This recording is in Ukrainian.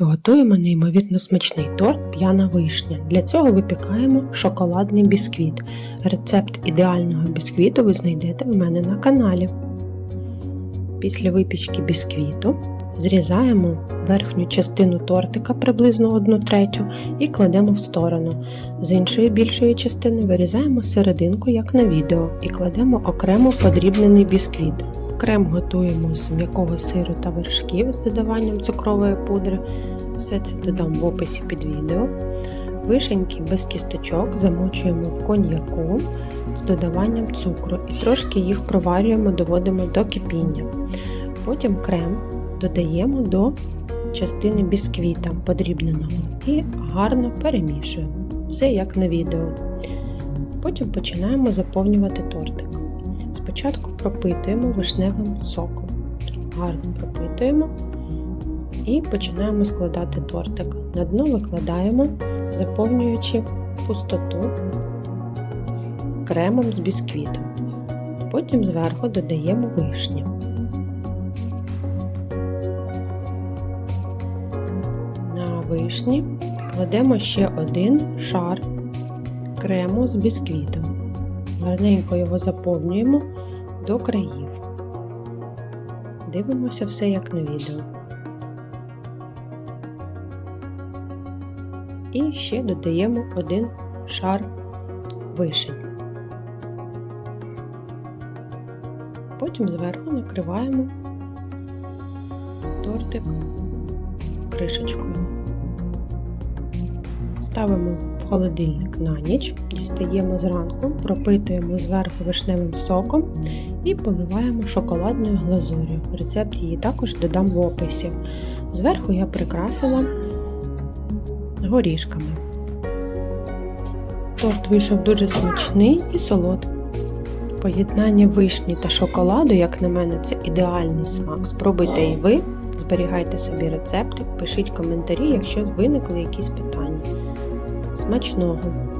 Готуємо неймовірно смачний торт п'яна вишня. Для цього випікаємо шоколадний бісквіт. Рецепт ідеального бісквіту ви знайдете в мене на каналі. Після випічки бісквіту зрізаємо верхню частину тортика приблизно 1 третю і кладемо в сторону. З іншої більшої частини вирізаємо серединку, як на відео, і кладемо окремо подрібнений бісквіт. Крем готуємо з м'якого сиру та вершків з додаванням цукрової пудри. Все це додам в описі під відео. Вишеньки без кісточок замочуємо в коньяку з додаванням цукру і трошки їх проварюємо, доводимо до кипіння. Потім крем додаємо до частини бісквіта подрібненого і гарно перемішуємо. Все як на відео. Потім починаємо заповнювати тортик. Спочатку пропитуємо вишневим соком. Гарно пропитуємо і починаємо складати тортик. На дно викладаємо, заповнюючи пустоту кремом з бісквітом. Потім зверху додаємо вишні. На вишні кладемо ще один шар крему з бісквітом. Гарненько його заповнюємо до країв. Дивимося все як на відео. І ще додаємо один шар вишень. Потім зверху накриваємо тортик кришечкою. Ставимо холодильник на ніч, дістаємо зранку, пропитуємо зверху вишневим соком і поливаємо шоколадною глазур'ю. Рецепт її також додам в описі. Зверху я прикрасила горішками. Торт вийшов дуже смачний і солодкий. Поєднання вишні та шоколаду, як на мене, це ідеальний смак. Спробуйте і ви, зберігайте собі рецепти, пишіть коментарі, якщо виникли якісь питання. Смачного!